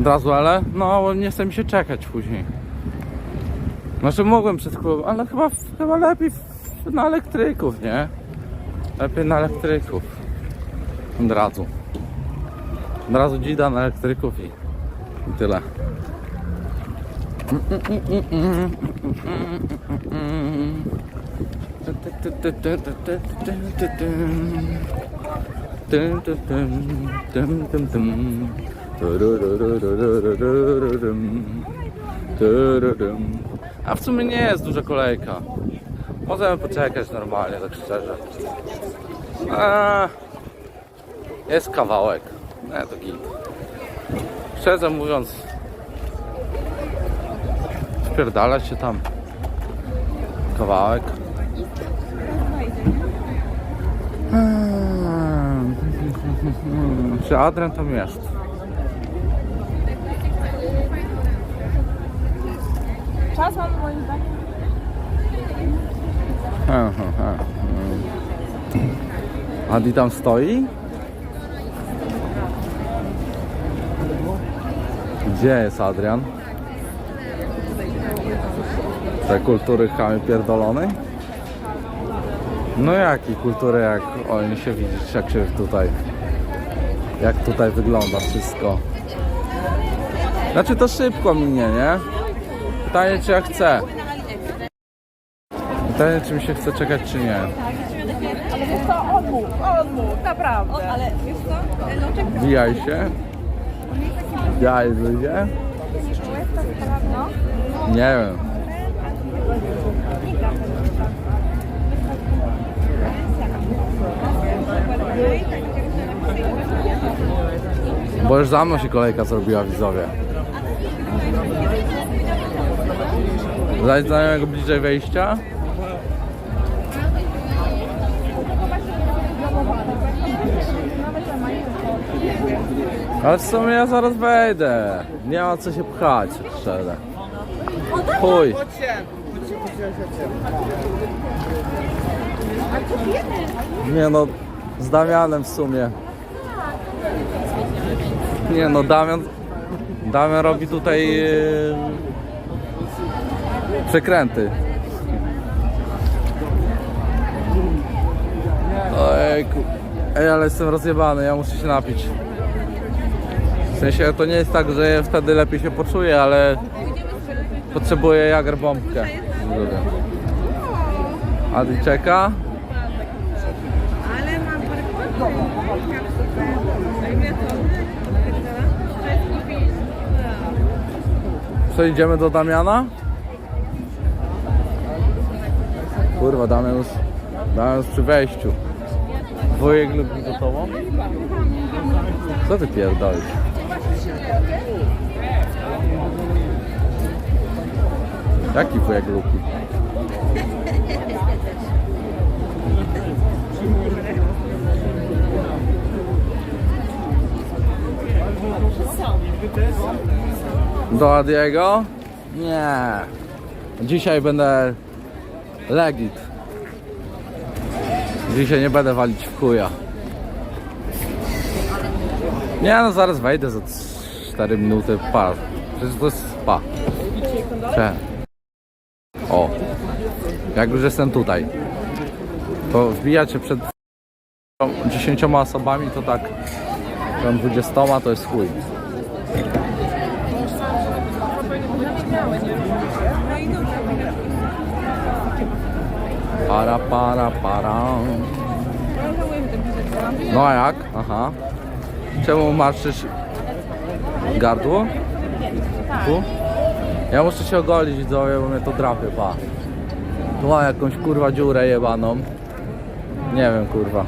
Od razu, ale no nie chce mi się czekać później. Znaczy mogłem przed chwilą, ale chyba, chyba lepiej na elektryków, nie? Lepiej na elektryków. Od razu. Od razu dzida na elektryków i, i tyle. A w sumie nie jest duża kolejka. Możemy poczekać normalnie, tak szczerze. A, jest kawałek. Nie, to git. Szczerze mówiąc, spierdala się tam kawałek. Czy Adrian tam jest? Czas mam moim zdaniem. Aha, aha. Adi tam stoi? Gdzie jest Adrian? Te kultury chamy pierdolonej? No jaki kultury jak oni się widzisz jak się tutaj jak tutaj wygląda wszystko. Znaczy to szybko minie, nie? Pytanie czy ja chcę. Pytanie czy mi się chce czekać czy nie. Ale wiesz co, odmów, odmów, naprawdę. Ale wiesz co, czekaj. Wbijaj się. Wbijaj ludzie. Nie wiem. Bo już za mną się kolejka zrobiła widzowie. Zaś znajomego bliżej wejścia? Ale w sumie ja zaraz wejdę. Nie ma co się pchać, szczerze. Chuj. Nie no, z Damianem w sumie. Nie no, Damian... Damian robi tutaj... Yy, przekręty. Ojku. Ej, ale jestem rozjebany, ja muszę się napić. W sensie to nie jest tak, że wtedy lepiej się poczuję, ale potrzebuję jager bombkę. Adi czeka. Ale mam idziemy do Damiana? Kurwa, Damian już, Damian już przy wejściu. Wujek lubi gotową? Co ty pierdolisz? Jaki wujek lubi? Do Adiego? Nie. Dzisiaj będę legit. Dzisiaj nie będę walić w chuja. Nie no, zaraz wejdę za 4 minuty. Pa. Przecież to jest spa. Cze. O. Jak już jestem tutaj. To wbijać się przed 10 osobami to tak. Tam 20 to jest chuj. Para, para, para. No a jak? Aha. Czemu marszysz gardło? Tu? Ja muszę się ogolić widzowie, bo mnie to drapie, pa. Tu ma jakąś kurwa dziurę jebaną. Nie wiem kurwa.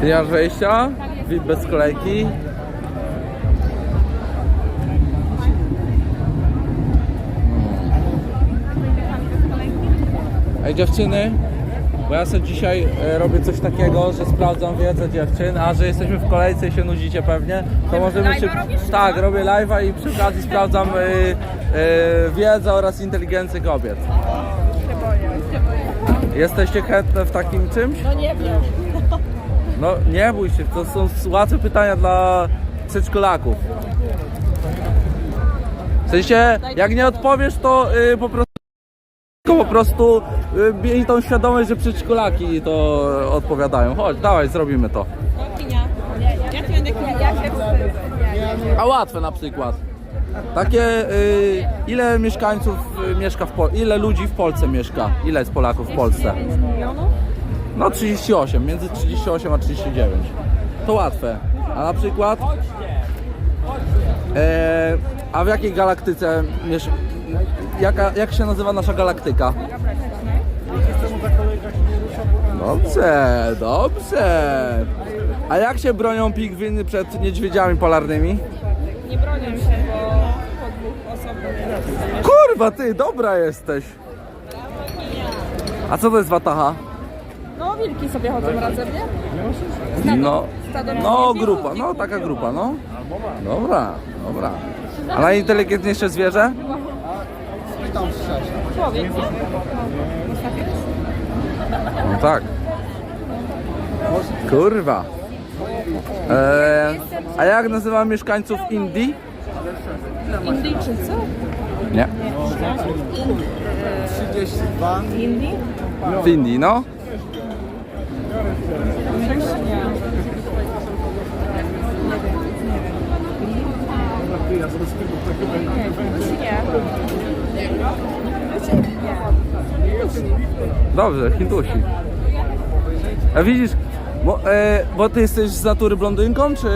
Ty nie masz wejścia? VIP bez kolejki? Ej dziewczyny, bo ja sobie dzisiaj e, robię coś takiego, że sprawdzam wiedzę dziewczyn, a że jesteśmy w kolejce i się nudzicie pewnie, to możemy się... Tak, robię live'a i przy okazji sprawdzam e, e, wiedzę oraz inteligencję kobiet. Się boję, się boję. Jesteście chętne w takim czymś? No nie wiem. No nie bój się, to są łatwe pytania dla przedszkolaków. W sensie, jak nie odpowiesz, to y, po prostu po prostu y, miej tą świadomość, że przedszkolaki to odpowiadają. Chodź, dawaj, zrobimy to. A łatwe na przykład. Takie, y, ile mieszkańców y, mieszka w Polsce, ile ludzi w Polsce mieszka? Ile jest Polaków w Polsce? No 38, między 38 a 39. To łatwe. A na przykład e, a w jakiej galaktyce miesz... Jaka, jak się nazywa nasza galaktyka? Dobrze, dobrze. A jak się bronią pingwiny przed niedźwiedziami polarnymi? Nie bronię się, bo po dwóch osobach. Kurwa ty, dobra jesteś. A co to jest wataha? No wilki sobie chodzą razem, nie? No, Stado no grupa, no taka grupa, no. Dobra, dobra. A najinteligentniejsze zwierzę? Człowiek, nie? No tak. Kurwa. Eee, a jak nazywa mieszkańców Indii? Indyjczycy? Nie. 32. Indii? W Indii, no. Nie. Dobrze, Hindusi. A widzisz, bo, e, bo ty jesteś z natury blondynką, czy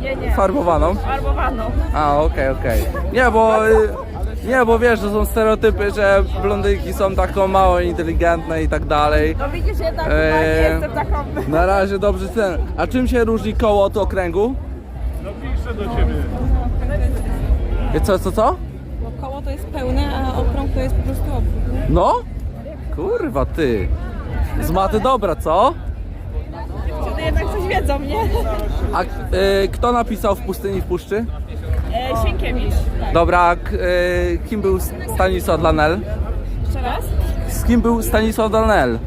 Nie, e, nie. farbowaną? Farbowaną. A, okej, okej. Nie, bo... y, Nie, bo wiesz, że są stereotypy, że blondynki są taką mało inteligentne i tak dalej. No widzisz, jednak chyba nie jestem taką... Na razie dobrze ten. A czym się różni koło od okręgu? I Co, co, co? Koło to jest pełne, a okrąg to jest po prostu obwód. No? Kurwa ty. Z maty dobra, co? Wtedy jednak coś wiedzą, nie? A y, kto napisał w pustyni w puszczy? E, Sienkiewicz. Dobra, a k, y, kim był Stanisław Danel? Jeszcze raz? Z kim był Stanisław Danel?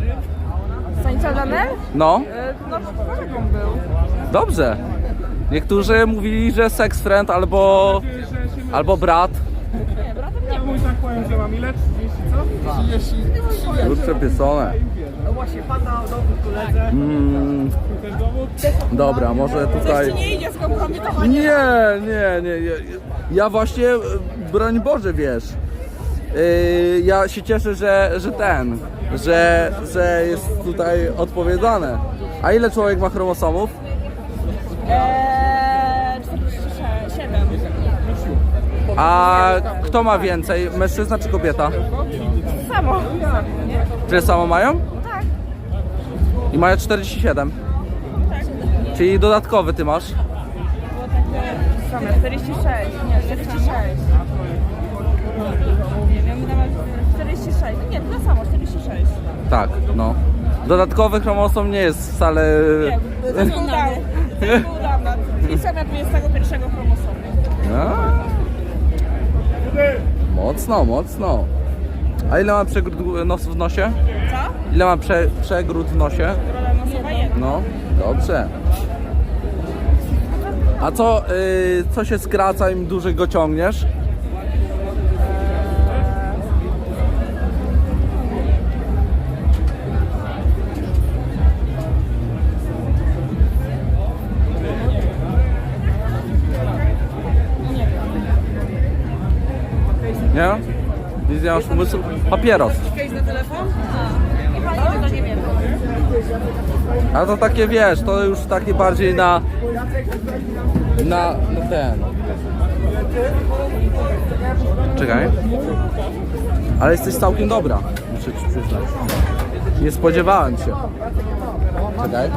Stanisław Danel? No, E, no, kolegą był. dobrze. Niektórzy mówili, że sex friend albo, albo brat. Mam ile? 30 co? Kurcze piesone. No właśnie, pan na dowód koledze. Mm, dobra, może Coś tutaj... ci nie idzie skompromitowanie. Nie, nie, nie. Ja, ja właśnie, e, broń Boże, wiesz. Yy, ja się cieszę, że, że ten, że, że jest tutaj odpowiedziane. A ile człowiek ma chromosomów? Eee, A kto ma więcej, mężczyzna czy kobieta? Samo. Tyle samo mają? Tak. I mają 47. Czyli dodatkowy ty masz? Same, 46. Nie, 46. Nie wiem, nawet 46. No nie, tyle samo, 46. Tak, no. Dodatkowy chromosom nie jest wcale... Nie, to był dawno. To był dawno. Pisana 21 chromosomu. A. Mocno, mocno. A ile ma przegród nos w nosie? Co? Ile ma prze, przegród w nosie? No, dobrze. A co, y, co się skraca im dłużej go ciągniesz? Nie masz pomysłu? Papieros. Case na telefon? Palimy, to nie wiem. A to takie wiesz, to już takie bardziej na. Na, na ten. Czekaj. Ale jesteś całkiem dobra, muszę ci przyznać. Nie spodziewałem się. Czekaj.